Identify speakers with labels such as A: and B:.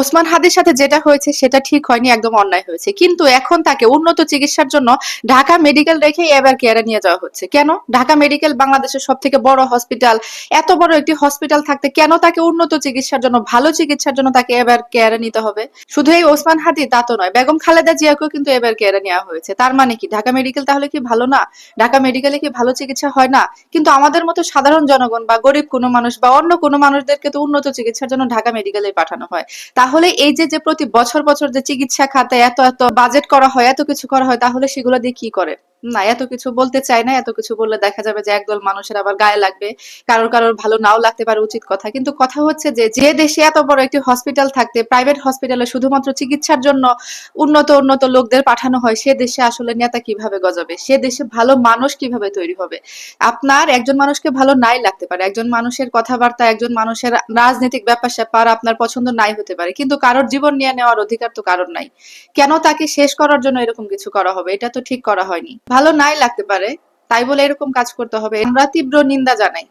A: ওসমান হাদির সাথে যেটা হয়েছে সেটা ঠিক হয়নি, একদম অন্যায় হয়েছে। কিন্তু এখন তাকে উন্নত চিকিৎসার জন্য ঢাকা মেডিকেল রেখে এবার কেয়ারে নিয়ে যাওয়া হচ্ছে। কেন? ঢাকা মেডিকেল বাংলাদেশের সব থেকে বড় হসপিটাল। এত বড় একটি হসপিটাল থাকতে কেন তাকে উন্নত চিকিৎসার জন্য, ভালো চিকিৎসার জন্য তাকে এবার কেয়ারে নিতে হবে? শুধু এই ওসমান হাদি তা তো নয়, বেগম খালেদা জিয়াকেও কিন্তু এবার কেয়ারে নেওয়া হয়েছে। তার মানে কি? ঢাকা মেডিকেল তাহলে কি ভালো না? ঢাকা মেডিকেলে কি ভালো চিকিৎসা হয় না? কিন্তু আমাদের মতো সাধারণ জনগণ বা গরিব কোনো মানুষ বা অন্য কোনো মানুষদেরকে তো উন্নত চিকিৎসার জন্য ঢাকা মেডিকেলে পাঠানো হয়। তাহলে এই যে যে প্রতি বছর বছর যে চিকিৎসা খাতে এত এত বাজেট করা হয়, এত কিছু করা হয়, তাহলে সেগুলো দিয়ে কি করে? না, এত কিছু বলতে চাই না, এত কিছু বললে দেখা যাবে যে একদল মানুষের আবার গায়ে লাগবে। কারোর কারোর ভালো নাও লাগতে পারে, উচিত কথা। কিন্তু কথা হচ্ছে যে যে দেশে এত বড় একটি হসপিটাল থাকতে প্রাইভেট হসপিটালে শুধুমাত্র চিকিৎসার জন্য উন্নত উন্নত লোকদের পাঠানো হয়, সে দেশে আসলে নেতা কীভাবে গজাবে? সে দেশে ভালো মানুষ কীভাবে তৈরি হবে? আপনার একজন মানুষকে ভালো নাই লাগতে পারে। একজন মানুষের কথাবার্তা, একজন মানুষের রাজনৈতিক ব্যাপার স্যাপার আপনার পছন্দ নাই হতে পারে। কিন্তু কারোর জীবন নিয়ে নেওয়ার অধিকার তো কারোর নাই। কেন তাকে শেষ করার জন্য এরকম কিছু করা হবে? এটা তো ঠিক করা হয়নি। ভালো নাই লাগতে পারে তাই বলে এরকম কাজ করতে হবে। আমরা তীব্র নিন্দা জানাই।